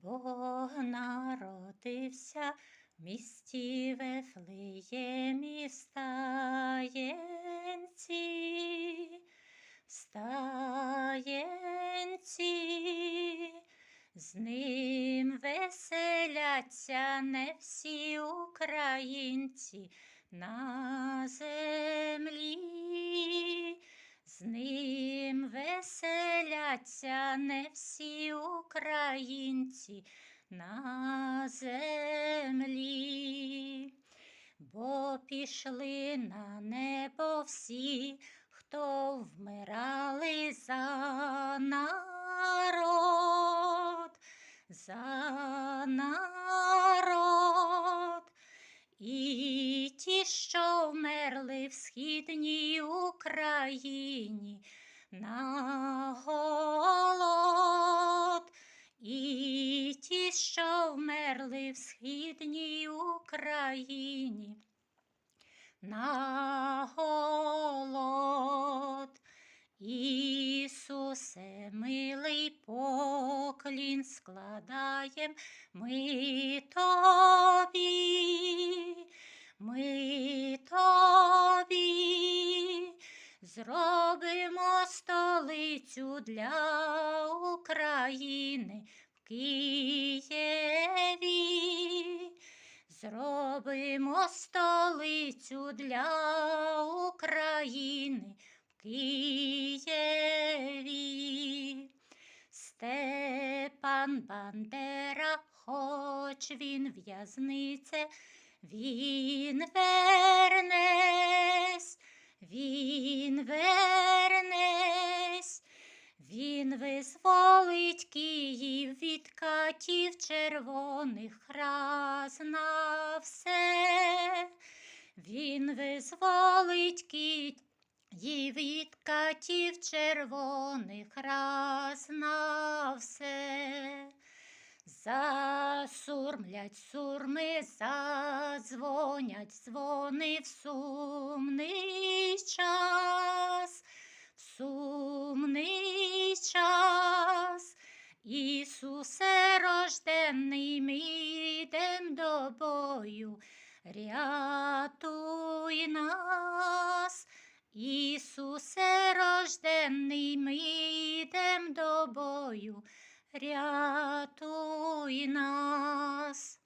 Бог народився в місті Вифлеємі в стаєнці, стаєнці. З ним веселяться не всі українці на землі. З ним веселяться не всі українці на землі, бо пішли на небо всі, хто вмирали за народ, за народ. І ті, що вмерли в східній Україні на голод, і ті, що вмерли в східній Україні на голод. Ісусе, милий поклін складаєм ми тобі, ми тобі зробимо столицю для України в Києві. Зробимо столицю для України в Києві. Степан Бандера, хоч він в'язнице, він вернесь, він визволить Київ від катів червоних раз на все. Він визволить Київ від катів червоних раз на все. Засурмлять сурми, задзвонять дзвони в сумний Ісусе рожденний, ми йдем до бою, рятуй нас. Ісусе рожденний, ми йдем до бою, рятуй нас.